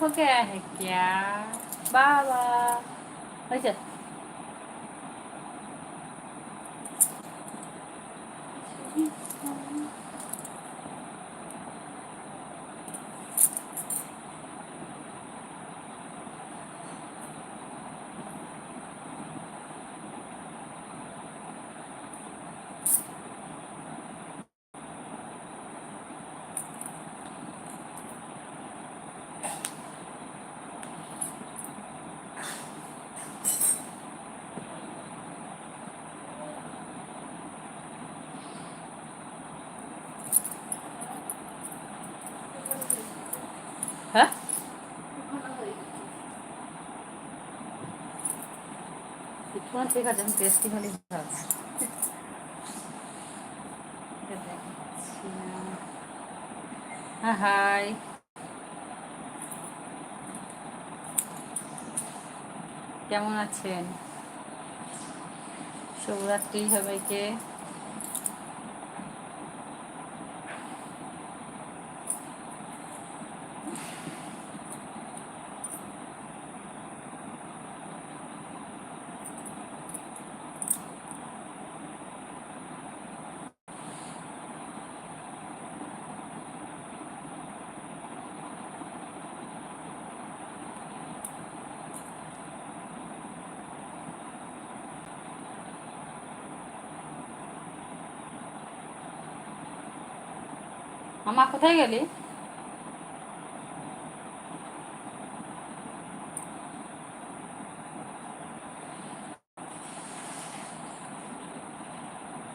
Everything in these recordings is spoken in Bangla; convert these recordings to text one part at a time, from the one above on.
con que que ya. ঠিক আছে আমি টেস্টি হলে হ্যাঁ হাই। কেমন আছেন? শুভরাত্রি সবাইকে মামা কোথায় গেলি?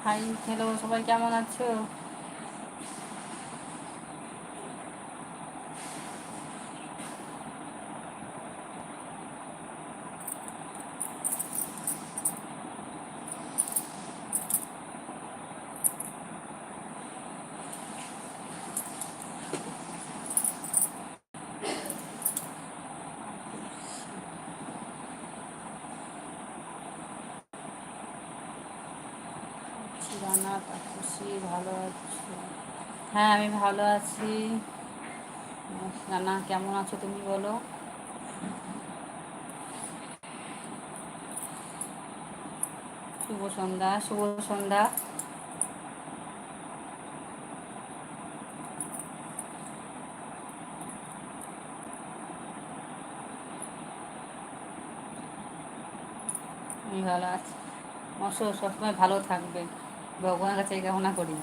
হাই হ্যালো সবাই কেমন আছো রানা খুশি ভালো আছো হ্যাঁ আমি ভালো আছি। রানা কেমন আছো তুমি বলো? শুভ সন্ধ্যা শুভ সন্ধ্যা। ভালো আছি। আমার সবসময় ভালো থাকবে। ভগবানের কাছে কামনা করি।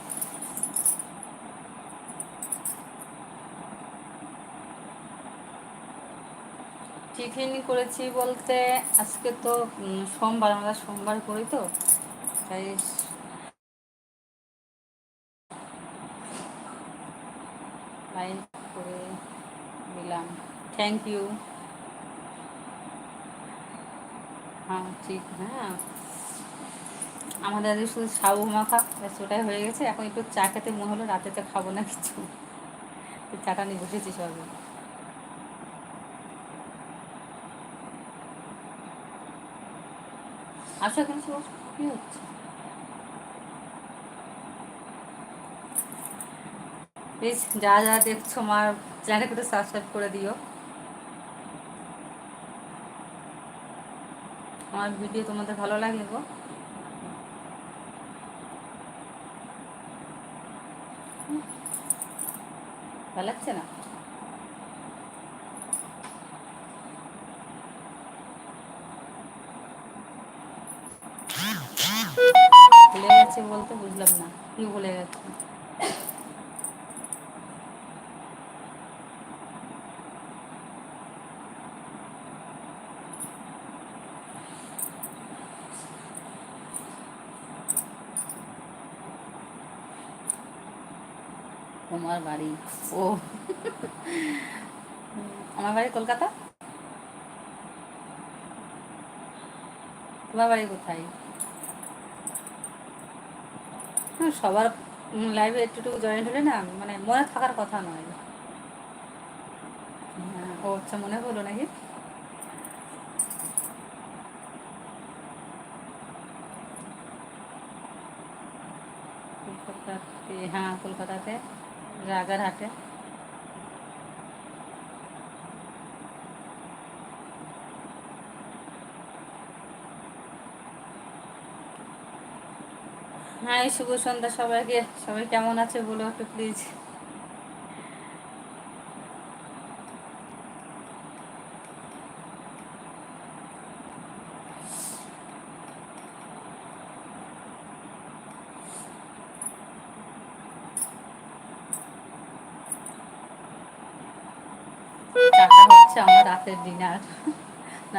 টিফিন করেছি বলতে আজকে তো সোমবার, আমরা সোমবার করি তো, তাই লাইন করে দিলাম থ্যাংক ইউ হ্যাঁ ঠিক হ্যাঁ। আমাদের আজকে শুধু সাবু মাখা ওটাই হয়ে গেছে। এখন একটু চা খেতে মনে হলো রাতে তো খাব না কিছু। চাটা নিয়ে বসেছি সবে। আসো এখানে কি হচ্ছে। প্লিজ যা যা দেখছ আমার চ্যানেলকে একটু সাবস্ক্রাইব করে দিও। আমার ভিডিও তোমাদের ভালো লাগে গো। ভালো লাগছে না ভুলে গেছে বলতে বুঝলাম না। কি বলে গেছে তোমার বাড়ি। ও। আমার বাড়ি কলকাতা? তোমার বাড়ি কোথায়? সবার লাইফে একটুটুকু জয়েন্ট হলে না মানে মনে থাকার কথা নয়। হ্যাঁ, ও আচ্ছা মনে হলো নাকি? কলকাতাতে হ্যাঁ কলকাতাতে রাগারহাটে হ্যাঁ শুভ সন্ধ্যা সবাইকে। সবাই কেমন আছে বলো একটু প্লিজ চাটা হচ্ছে আমার রাতের ডিনার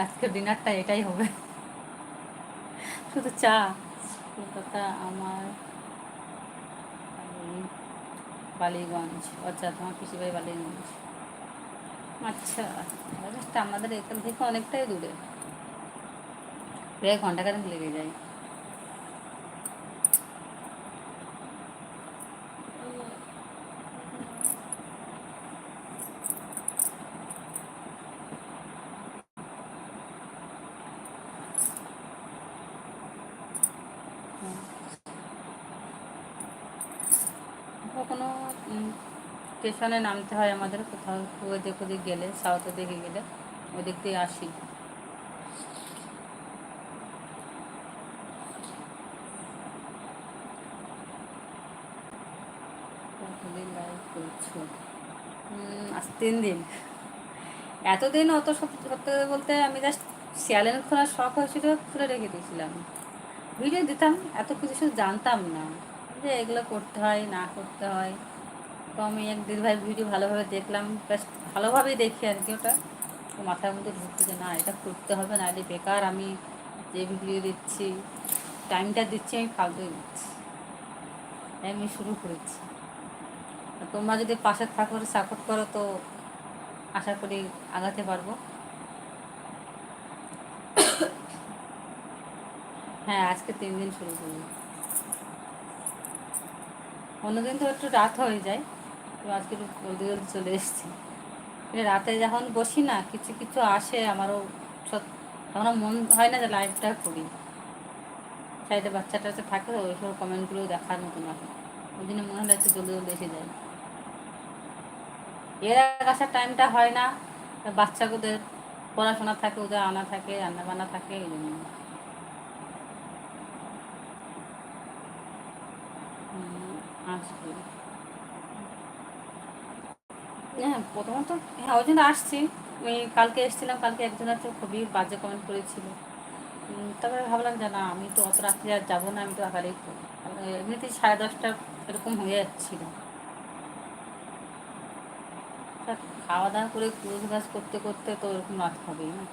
আজকের ডিনারটা এটাই হবে। শুধু চা। কলকাতা আমার বালিগঞ্জ, অর্থাৎ আমার পিসিভাই বালিগঞ্জ। আচ্ছা আমাদের এখান থেকে অনেকটাই দূরে। প্রায় ঘণ্টা কারণ লেগে যায় কখনো স্টেশনে নামতে হয় আমাদের কোথাও, ওদিক ওদিক গেলে সাউথের দিকে গেলে, ওদিক দিয়ে আসি। তিন দিন। এতদিন অত সত্যি বলতে আমি জাস্ট শিয়ালেন খোলার শখ হয়েছিল, খুলে রেখে দিয়েছিলাম। ভিডিও দিতাম, এত কিছু জানতাম না যে এগুলো করতে হয়, না করতে হয়। তো আমি এক দিদি ভাই ভিডিও ভালোভাবে দেখলাম, বেশ ভালোভাবেই দেখি আর কি ওটা। তো মাথার মধ্যে ঢুকতে যে না, এটা করতে হবে, না এটা বেকার আমি যে ভিডিও দিচ্ছি টাইমটা দিচ্ছি, আমি ফালতুই দিচ্ছি আমি শুরু করেছি। তোমরা যদি পাশে থাকো সাপোর্ট করো, তো আশা করি আগাতে পারব। হ্যাঁ আজকে তিন দিন শুরু করি অন্যদিন তো একটু রাত হয়ে যায়। আজকে জলদি জলদি চলে এসেছি। রাতে যখন বসি না, কিছু কিছু আসে আমারও তখন মন হয় না যে লাইভটা করি। সাইডে বাচ্চা টাচ্চা থাকে তো ওই সব কমেন্টগুলো দেখার মতন আছে ওই জন্য মনে হলে একটু জলদি জলদি এসে যায় এর আসার টাইমটা হয় না, বাচ্চাগুদের পড়াশোনা থাকে, ওদের আনা থাকে রান্না বান্না থাকে, এই জন্য। আসবে। হ্যাঁ প্রথমত হ্যাঁ ওই জন্য আসছি। আমি কালকে এসেছিলাম, কালকে একজন তো খুবই বাজে কমেন্ট করেছিল। তারপরে ভাবলাম যে না, আমি তো অত রাত্রে আর যাব না, আমি তো আকারেই এমনিতেই সাড়ে দশটা এরকম হয়ে যাচ্ছিল। খাওয়া দাওয়া করে কুড়োস গাছ করতে করতে তো এরকম রাত হবেই না।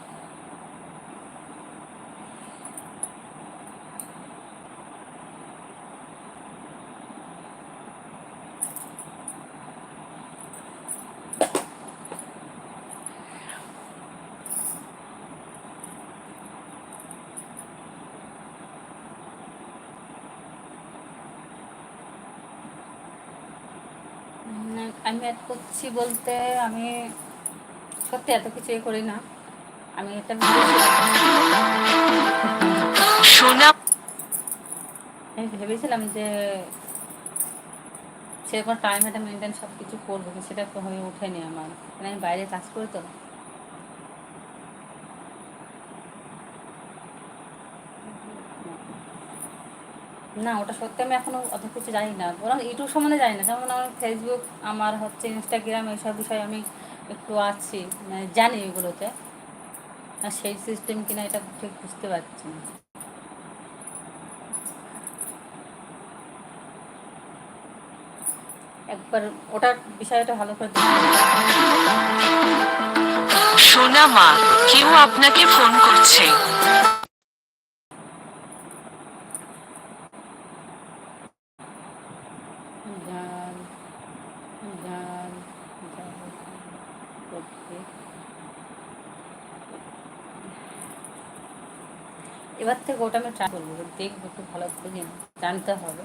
আমি অ্যাড করছি বলতে আমি সত্যি এত কিছু করি না। আমি একটা আমি ভেবেছিলাম যে সেরকম টাইম একটা মেনটেন সব কিছু করব সেটা হয়ে ওঠেনি আমার। মানে আমি বাইরে কাজ করি তো। না, ওটা সত্যি আমি এখনও অত কিছু জানি না। বরং ইউটিউব সম্বন্ধে জানি না। যেমন আমার ফেসবুক আমার হচ্ছে ইনস্টাগ্রাম এইসব বিষয়ে আমি একটু আছি মানে জানি এগুলোতে আর সেই সিস্টেম কিনা এটা ঠিক বুঝতে পারছি না। একবার ওটার বিষয়টা ভালো করে সোনা মা, কেউ আপনাকে ফোন করছে। এবার ওটা আমি ট্রাই করব। দেখব একটু ভালো করে জানতে হবে।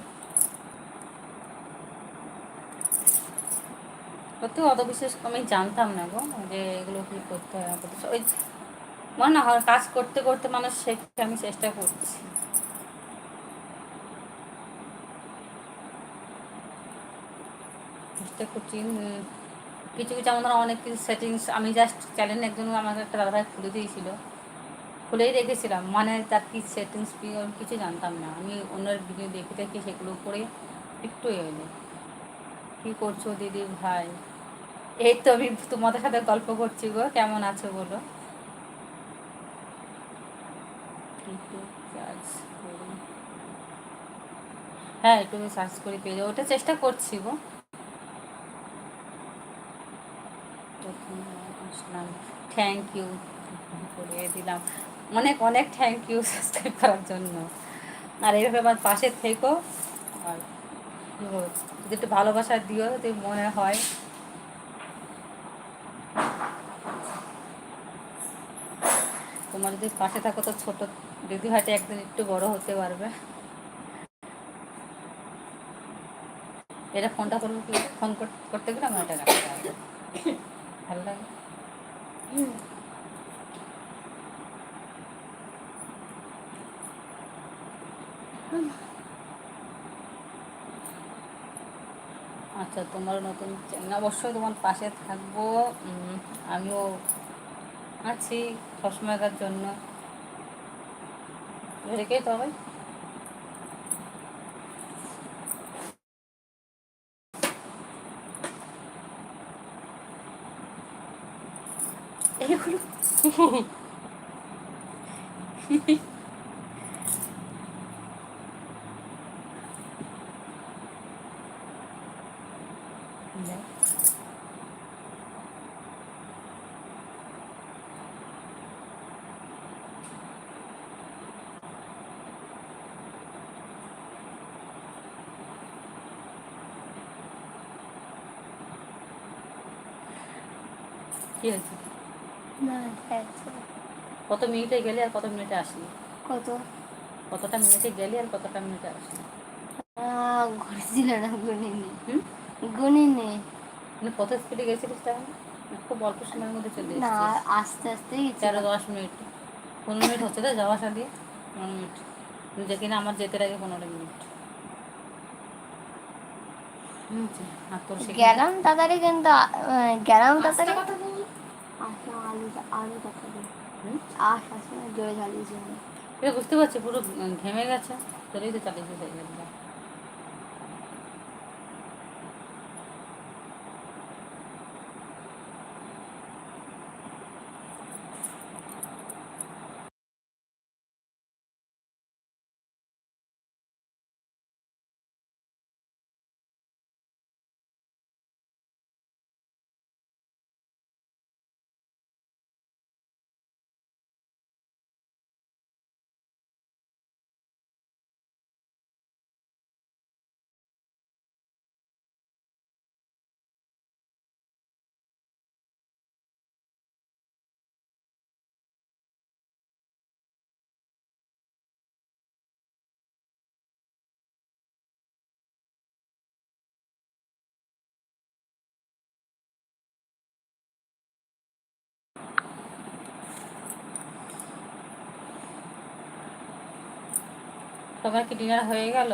সত্যি অত বিশেষ আমি জানতাম না গো যে এগুলো কি করতে হয় ওই মনে না হয় কাজ করতে করতে মানুষ শেখে, আমি চেষ্টা করছি। চেষ্টা করছি কিছু কিছু আমাদের অনেক কিছু সেটিংস আমি জাস্ট চ্যানেল একজন আমাকে একটা দাদাভাই খুলে দিয়েছিল। খুলেই রেখেছিলাম মানে তার কি সেটিংস কিছু জানতাম না। আমি অন্যের ভিডিও দেখে দেখে সেগুলো করে একটু এলো কী করছ দিদি ভাই? এই তো আমি তোমাদের সাথে গল্প করছি গো। কেমন আছো বলো? হ্যাঁ একটু সার্চ করে পেয়ে যাব ওটা চেষ্টা করছি গো। থ্যাংক ইউ করে দিলাম। অনেক অনেক থ্যাংক ইউ সাবস্ক্রাইব করার জন্য। আর এইভাবে আমার পাশে থেকো। আর যদি একটু ভালোবাসা দিও, যদি মনে হয়। তোমার যদি পাশে থাকো তো ছোট দিদি হয়তো একদিন একটু বড় হতে পারবে। এটা ফোনটা করব কি? ফোন করতে গেলে আমার এটা ভালো লাগে? আচ্ছা তোমার নতুন অবশ্যই তোমার পাশে থাকব। আমিও আছি সবসময়কার জন্য। রেখেই এইগুলো কি হয়েছে? কত মিনিটে গেলে আর কত মিনিটে আসলি? কত? কতটা মিনিটে গেলি আর কতটা মিনিটে আসলি? আহ, না গুনিনি। গুনিনি। মানে কত স্পিডে গেছিলিস তাহলে? খুব অল্প সময়ের মধ্যে চলে না এসেছিস। আস্তে আস্তে তেরো দশ মিনিট। পনেরো মিনিট হচ্ছে তো যাওয়া আসা দিয়ে পনেরো মিনিট। যে কিনা আমার যেতে লাগে পনেরো মিনিট। গেলাম তাড়াতাড়ি কিন্তু গেলাম তাড়াতাড়ি কথা বলি হুম? আশ আসলে জোরে এটা বুঝতে পারছি পুরো ঘেমে গেছে তোরই তো চালিয়েছে সেই গাড়িটা তোমার কি ডিনার হয়ে গেল?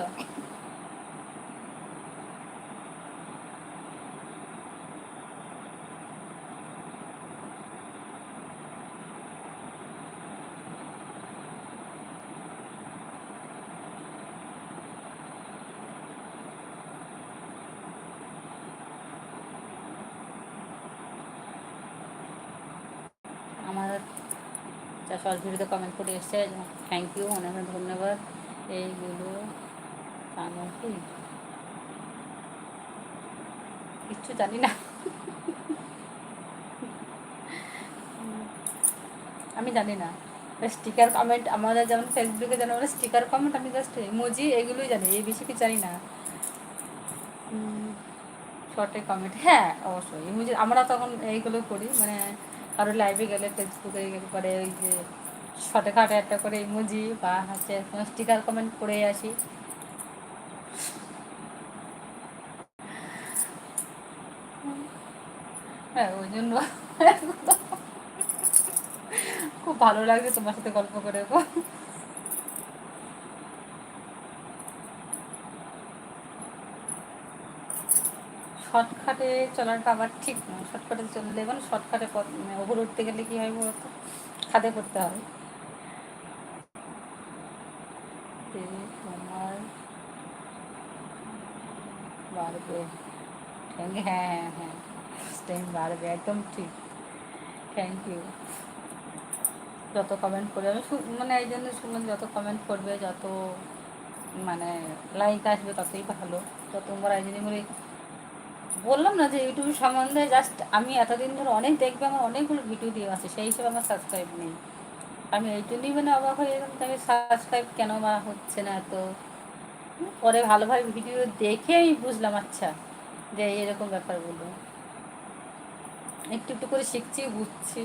আমার শর্ট ভিডিওতে কমেন্ট করে এসছে থ্যাংক ইউ অনেক ধন্যবাদ। এইগুলো জানো কি? কিচ্ছু জানি না। আমি জানি না। স্টিকার কমেন্ট আমাদের যেমন ফেসবুকে যেন আমরা স্টিকার কমেন্ট আমি জাস্ট ইমোজি এগুলোই জানি, এই বেশি কি জানি না। শর্টে কমেন্ট হ্যাঁ অবশ্যই। ইমোজি আমরা তখন এইগুলো করি মানে কারও লাইভে গেলে ফেসবুকে পরে ওই যে শর্টে খাটে একটা করে ইমোজি বা হচ্ছে স্টিকার কমেন্ট করে আসি। হ্যাঁ ওই জন্য। খুব ভালো লাগছে তোমার সাথে গল্প করে। শর্টকাটে চলাটা আবার ঠিক নয়। শর্টকাটে চললে মানে শর্টকাটে ওপরে উঠতে গেলে কী হয় বলতো? খাদে করতে হয়। থ্যাংক হ্যাঁ হ্যাঁ হ্যাঁ টাইম বাড়বে একদম ঠিক থ্যাংক ইউ যত কমেন্ট করবে আমি মানে এই জন্য শুনলাম যত কমেন্ট করবে, যত মানে লাইক আসবে, ততই ভালো। তো তোমরা এই জন্য বললাম না যে ইউটিউব সম্বন্ধে জাস্ট আমি এতদিন ধরে অনেক দেখবে, আমার অনেকগুলো ভিডিও দিয়ে আছে, সেই হিসেবে আমার সাবস্ক্রাইব নেই। আমি এই জন্যই মানে অবাক হয়ে গেলাম আমি সাবস্ক্রাইব কেন বা হচ্ছে না এত পরে ভালোভাবে ভিডিও দেখে আমি বুঝলাম আচ্ছা যে এরকম ব্যাপারগুলো। একটু একটু করে শিখছি বুঝছি।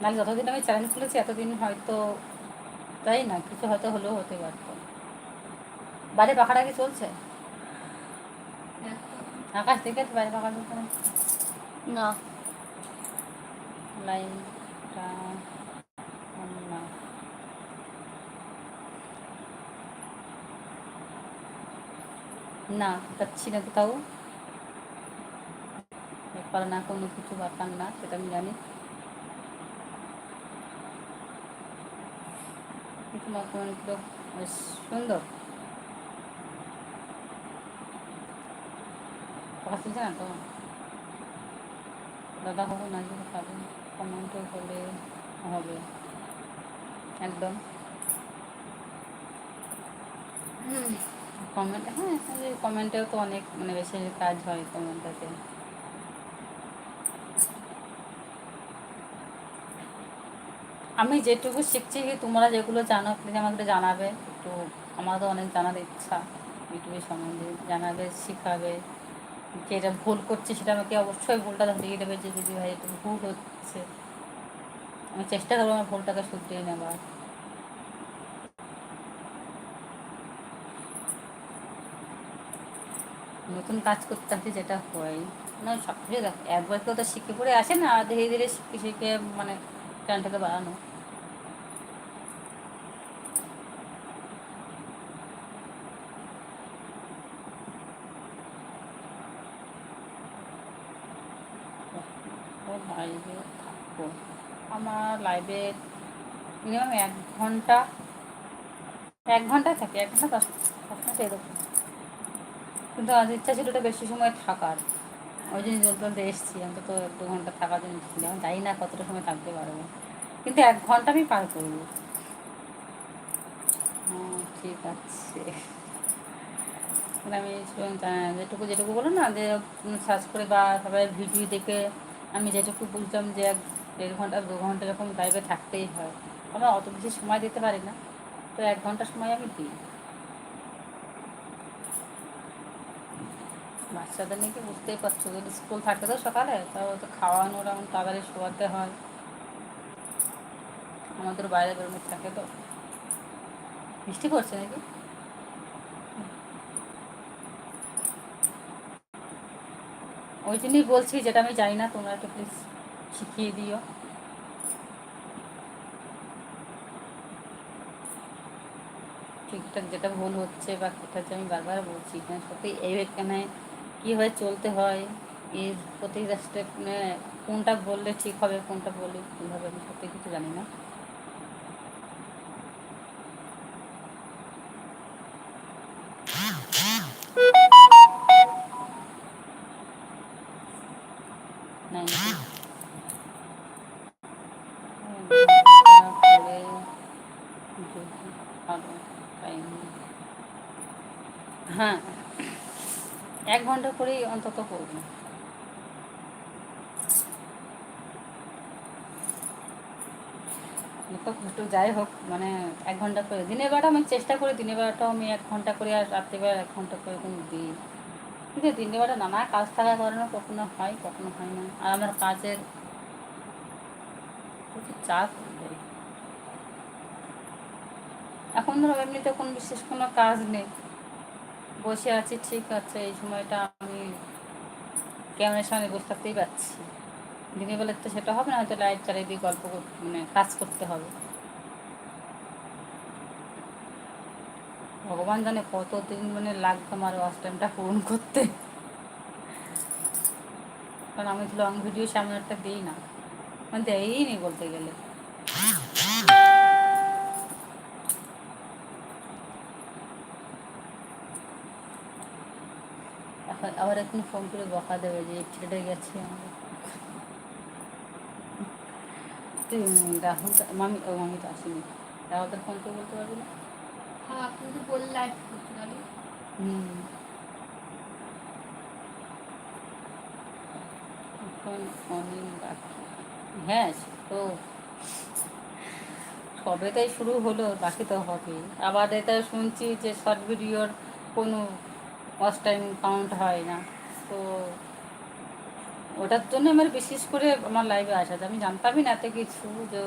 নাহলে যতদিন আমি চ্যালেঞ্জ খুলেছি এতদিন হয়তো তাই না কিছু হয়তো হলেও হতে পারতো। বাইরে পাখাটা কি চলছে? আকাশ থেকে বাইরে পাখা চলছে না। না লাইনটা না না যাচ্ছি না কোথাও ব্যাপার না কোনো কিছু ব্যাপার না সেটা আমি জানি তোমার কমেন্টগুলো বেশ সুন্দর কথা শুনছে না তো দাদা হব না যদি পাবেন কমেন্টও করলে হবে একদম কমেন্ট হ্যাঁ কমেন্টেও তো অনেক মানে বেশি কাজ হয় কমেন্টটাতে আমি যেটুকু শিখছি তোমরা যেগুলো জানো প্লিজ আমাকে জানাবে, একটু আমার তো অনেক জানার ইচ্ছা ইউটিউবের সম্বন্ধে। জানাবে, শেখাবে যেটা ভুল করছে সেটা আমাকে অবশ্যই ভুলটা ধরিয়ে দেবে যে দিদি ভাই একটু ভুল হচ্ছে। আমি চেষ্টা করব আমার ভুলটাকে শুধরিয়ে নেবার। নতুন কাজ করতে হচ্ছে যেটা হয়। না, সব কিছু দেখ, একবার কেউ তো শিখে পড়ে আসে না ধীরে ধীরে শিখে শিখে মানে চ্যানেলটাকে বাড়ানো। থাকব আমার লাইভে মিনিমাম এক ঘণ্টা, এক ঘন্টায় থাকে, এক ঘণ্টা দশ এরকম। কিন্তু আজ ইচ্ছা ছিল ওটা বেশি সময় থাকার। ওই জন্য জল জলতে এসেছি, অন্তত দু ঘণ্টা থাকার জন্য আমি জানি না কতটা সময় থাকতে পারব। কিন্তু এক ঘণ্টা আমি পার করব। হ্যাঁ ঠিক আছে। আমি যেটুকু যেটুকু বলো না, যে সার্চ করে বা সবাই ভিডিও দেখে আমি যেটুকু বুঝলাম যে এক দেড় ঘণ্টা, দু ঘণ্টা এরকম লাইভে থাকতেই হয়। আমরা অত বেশি সময় দিতে পারি না। তো এক ঘণ্টা সময় আমি দিই। বাচ্চাদের নাকি বুঝতেই পারছ? যদি স্কুল থাকে তো সকালে তাও তো খাওয়ানো এমন তাড়াতাড়ি শোয়াতে হয়। আমাদের বাইরে বেরোনো থাকে তো। বৃষ্টি পড়ছে নাকি? ওই জন্যই বলছি, যেটা আমি জানি না, তোমরা একটু প্লিজ শিখিয়ে দিও। ঠিকঠাক যেটা ভুল হচ্ছে বা সেটা হচ্ছে আমি বারবার বলছি কেন সত্যি এই এখানে কীভাবে চলতে হয় এর স্টেপ মানে কোনটা বললে ঠিক হবে, কোনটা বললে কীভাবে আমি সত্যি কিছু জানি না। ঘণ্টা করেই অন্তত করব। একটু যাই হোক মানে এক ঘণ্টা করে। দিনের বেলাটা আমি চেষ্টা করি, দিনের বেলাটাও আমি এক ঘণ্টা করে আর রাত্রিবেলা এক ঘণ্টা করে এরকম দিই। কিন্তু দিনের বেলা নানা কাজ থাকার কারণে কখনো হয় কখনো হয় না। আর আমার কাজের চাপ। এখন ধরো এমনিতে কোনো বিশেষ কোনো কাজ নেই। বসে আছি, ঠিক আছে, এই সময়টা আমি ক্যামেরার সামনে বসে থাকতেই পারছি। দিনের তো সেটা হবে না, হয়তো লাইট চালিয়ে দিয়ে গল্প মানে কাজ করতে হবে। ভগবান জানে কতদিন মানে লাগবে আমার ওয়াচ টাইমটা পূরণ করতে। কারণ আমি লং ভিডিও সামনে একটা দিই না। মানে দেয়ই নি বলতে গেলে। আবার এখন ফোন করে বকা দেবে যে ছেড়ে গেছে উম, রাহুল মামি ও মামি তো আসেনি। রাহুলদের ফোন করে বলতে পারবি না? হ্যাঁ কিন্তু হুম। এখন অনেক বাকি। হ্যাঁ তো। কবে তাই শুরু হলো বাকি তো হবে আবার এটা শুনছি যে শর্ট ভিডিওর কোনো ওয়াচ টাইম কাউন্ট হয় না। তো ওটার জন্য আমার বিশেষ করে আমার লাইভে আসা। আমি জানতামই না এত কিছু, যে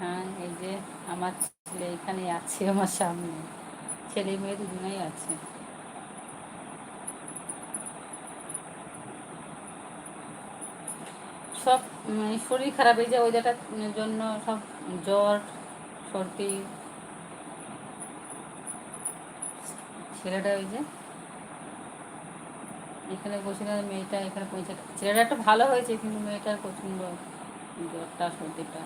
হ্যাঁ এই যে আমার ছেলে এখানে আছে, আমার সামনে। ছেলে মেয়ে দুজনেই আছে। সব মানে শরীর খারাপ এই যে ওয়েদারটার জন্য সব জ্বর, সর্দি। ছেলেটা ওই যে, এখানে বসে মেয়েটা এখানে পৌঁছে ছেলেটা একটু ভালো হয়েছে, কিন্তু মেয়েটার প্রচণ্ড জ্বরটা, সর্দিটা।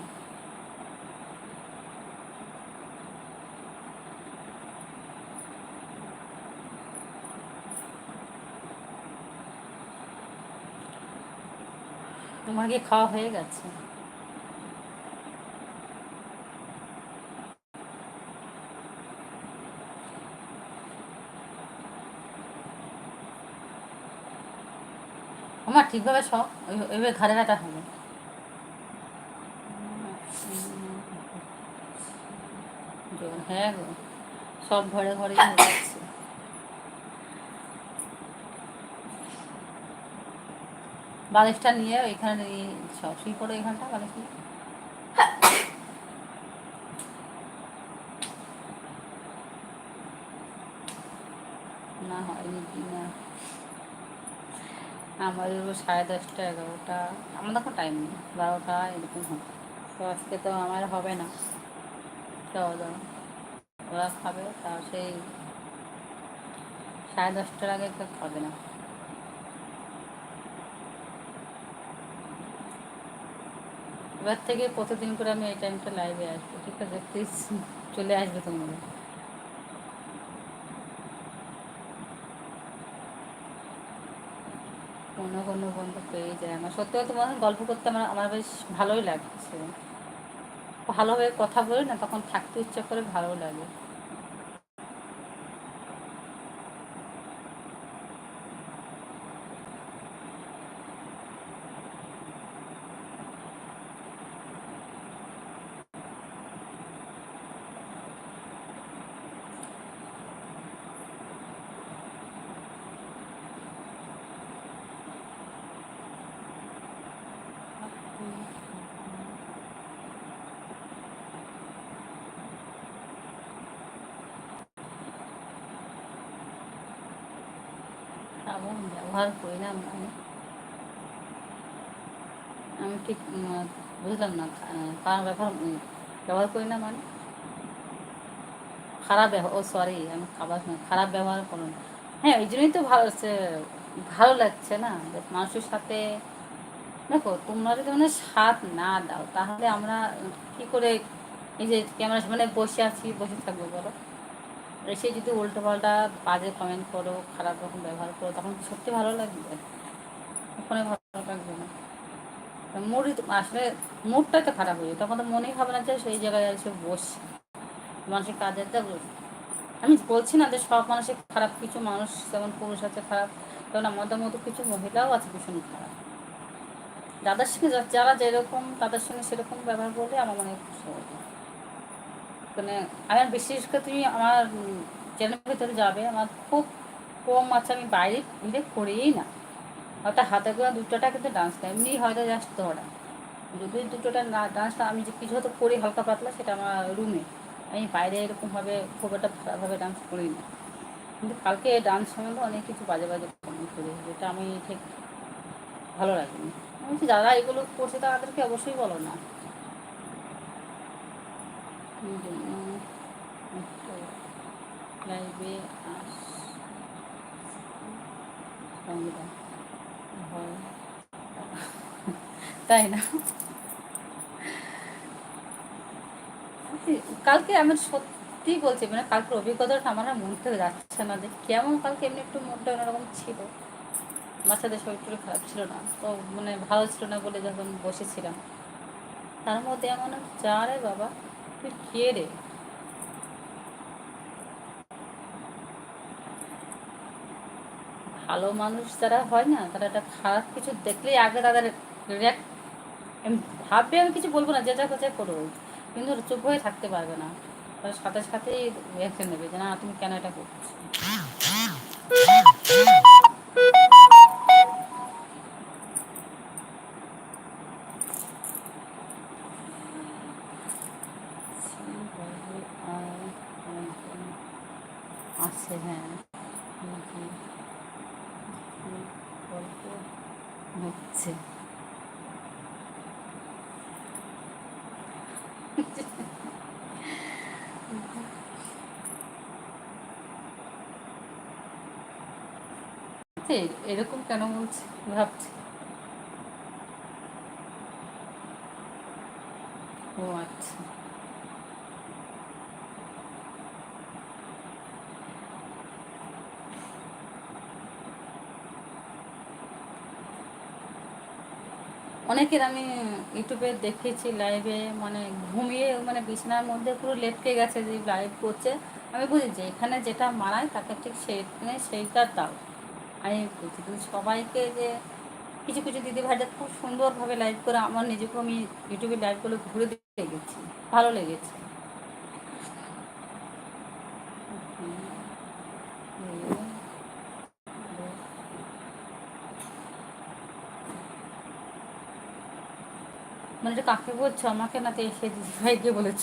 তোমার কি খাওয়া হয়ে গেছে। আমার ঠিকভাবে সব ওইভাবে ঘাড়ে রাখা হবে। হ্যাঁ গো সব ঘরে ঘরেই হয়ে যাচ্ছে। বালিশটা নিয়ে নিয়ে সব শুয়ে পড়ো এখানটা বালিশ নিয়ে না হয়নি কি না। আমাদের সাড়ে দশটা, এগারোটা। আমার তখন টাইম নেই, বারোটা এরকম হবে। তো আজকে তো আমার হবে না। খাওয়া দাওয়া ওরা খাবে তা সেই সাড়ে দশটার আগে খাবে না। এবার থেকে প্রতিদিন করে আমি এই টাইমটা লাইভে আসব? ঠিক আছে প্লিজ চলে আসবে তোমরা কোনো কোনো বন্ধু পেয়ে যায়। আমার সত্যি তোমার সঙ্গে গল্প করতে আমার আমার বেশ ভালোই লাগছে। ভালোভাবে কথা বলি না, তখন থাকতে ইচ্ছা করে ভালো লাগে। ব্যবহার করি না আমি। আমি ঠিক বুঝলাম না আহ, কার ব্যবহার ব্যবহার করি না মানে। খারাপ ব্যবহার ও সরি আমি খাবার খারাপ ব্যবহার করো না। হ্যাঁ ওই জন্যই তো ভালো ভালো লাগছে না মানুষের সাথে দেখো তোমরা যদি মানে সাথ না দাও তাহলে আমরা কি করে এই যে ক্যামেরার সামনে বসে আছি বসে থাকব বলো? এসে যদি উল্টো পাল্টা বাজে কমেন্ট করো, খারাপ রকম ব্যবহার করো, তখন সত্যি ভালো লাগবে। ওখানে ভালো লাগবে না। মুডই তো, আসলে মুডটাই তো খারাপ হয়ে তখন তো মনেই হবে না যে সেই জায়গায় এসে বসছি। মানুষের কাজের দেখো আমি বলছি না যে সব মানুষের খারাপ, কিছু মানুষ যেমন পুরুষ আছে খারাপ, তেমন আমাদের মতো কিছু মহিলাও আছে ভীষণ খারাপ। যাদের সঙ্গে যা- যারা যেরকম, তাদের সঙ্গে সেরকম ব্যবহার করলে আমার মনে হয় খুশি হবে মানে আমার বিশেষ করে তুমি আমার চ্যানেলের ভিতরে যাবে, আমার খুব কম আছে, আমি বাইরে ভিড়ে করিই না। হয়তো হাতে করে দুটোটা কিন্তু ডান্স করে এমনি হয়তো জাস্ট ধরা। যদি দুটোটা না ডান্সটা আমি যে কিছু হয়তো করি হালকা পাতলা, সেটা আমার রুমে আমি বাইরে এরকমভাবে খুব একটা ভালোভাবে ডান্স করি না। কিন্তু কালকে ডান্স সম্বন্ধে অনেক কিছু বাজে বাজে কমেন্ট করি, যেটা আমি ঠিক ভালো লাগেনি। আমি যারা এগুলো করছে তাদেরকে অবশ্যই বলো না। লাইভে তাই না কালকে আমি সত্যি বলছি মানে কালকের অভিজ্ঞতাটা আমার মন থেকে যাচ্ছে না, যে কেমন কালকে এমনি একটু মনটা অন্যরকম ছিল। বাচ্চাদের শরীরটা খারাপ ছিল না, তো মানে ভালো ছিল না বলে যখন বসেছিলাম। তার মধ্যে এমন যা রে বাবা। কে রে ভালো মানুষ যারা হয় না, তারা একটা খারাপ কিছু দেখলেই আগে তাদের রিয়াক্ট ভাববে আমি কিছু বলব না, যে যা কোথায় করো কিন্তু চুপ হয়ে থাকতে পারবে না। তার সাথে সাথেই রিয়াকশন নেবে যে, না, তুমি কেন এটা করছ আছে হ্যাঁ হুম, হুম। হুম, গল্প হচ্ছে এই, এরকম কেন বলছে? ভাবছি। ও আচ্ছা। অনেকের আমি ইউটিউবে দেখেছি লাইভে মানে ঘুমিয়ে মানে বিছানার মধ্যে পুরো লেটকে গেছে যে লাইভ করছে। আমি বুঝি যে এখানে যেটা মানায় তাকে ঠিক সেইখানে সেইটা দাও। আমি কিন্তু সবাইকে যে কিছু কিছু দিদি ভাইদের খুব সুন্দরভাবে লাইভ করে আমার নিজেকে আমি ইউটিউবে লাইভগুলো ঘুরে দেখেছি, ভালো লেগেছে। মানে কাকে বলছো, আমাকে না তো এসে দিদি ভাইকে বলেছ?